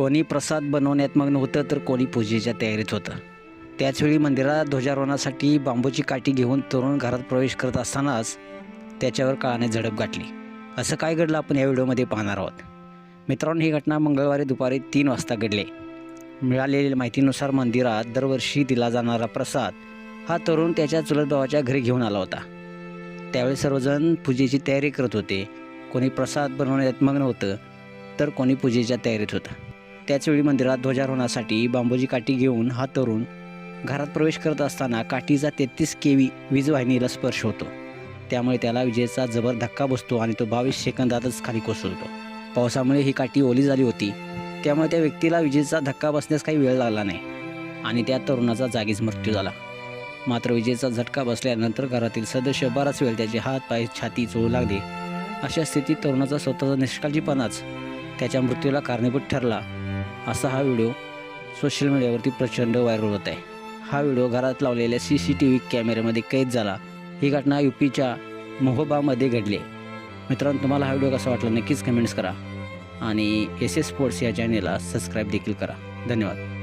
कोणी प्रसाद बनवण्यात मग नव्हतं तर कोणी पूजेच्या तयारीत होतं. त्याचवेळी मंदिरात ध्वजारोहणासाठी बांबूची काठी घेऊन तरुण घरात प्रवेश करत असतानाच त्याच्यावर काळाने झडप गाठली. असं काय घडलं आपण या व्हिडिओमध्ये पाहणार आहोत. मित्रांनो ही घटना मंगळवारी दुपारी तीन वाजता घडली. मिळालेल्या माहितीनुसार मंदिरात दरवर्षी दिला जाणारा प्रसाद हा तरुण त्याच्या चुलत भावाच्या घरी घेऊन आला होता. त्यावेळी सर्वजण पूजेची तयारी करत होते. कोणी प्रसाद बनवण्यात मग्न होतं तर कोणी पूजेच्या तयारीत होतं. त्याचवेळी मंदिरात ध्वजारोहणासाठी बांबूची काठी घेऊन हा तरुण घरात प्रवेश करत असताना काठीचा तेहतीस केवी वीज वाहिनीला स्पर्श होतो. त्यामुळे त्याला विजेचा जबर धक्का बसतो आणि तो बावीस सेकंदातच खाली कोसळतो. पावसामुळे ही काठी ओली झाली होती. त्यामुळे त्या व्यक्तीला विजेचा धक्का बसण्यास काही वेळ लागला नाही आणि त्या तरुणाचा जागीच मृत्यू झाला. मात्र विजेचा झटका बसल्यानंतर घरातील सदस्य बराच वेळ त्याचे हात पाय छाती चोळू लागले. अशा स्थितीत तरुणाचा स्वतःचा निष्काळजीपणाच त्याच्या मृत्यूला कारणीभूत ठरला. असा हा व्हिडिओ सोशल मीडियावरती प्रचंड व्हायरल होत आहे. हा व्हिडिओ घरात लावलेल्या सी सी टी व्ही कॅमेऱ्यामध्ये कैद झाला. ही घटना यू पीच्या मोहोबामध्ये घडली आहे. मित्रांनो तुम्हाला हा व्हिडिओ कसा वाटला नक्कीच कमेंट्स करा आणि एस एस स्पोर्ट्स या चॅनेलला सबस्क्राईब देखील करा. धन्यवाद.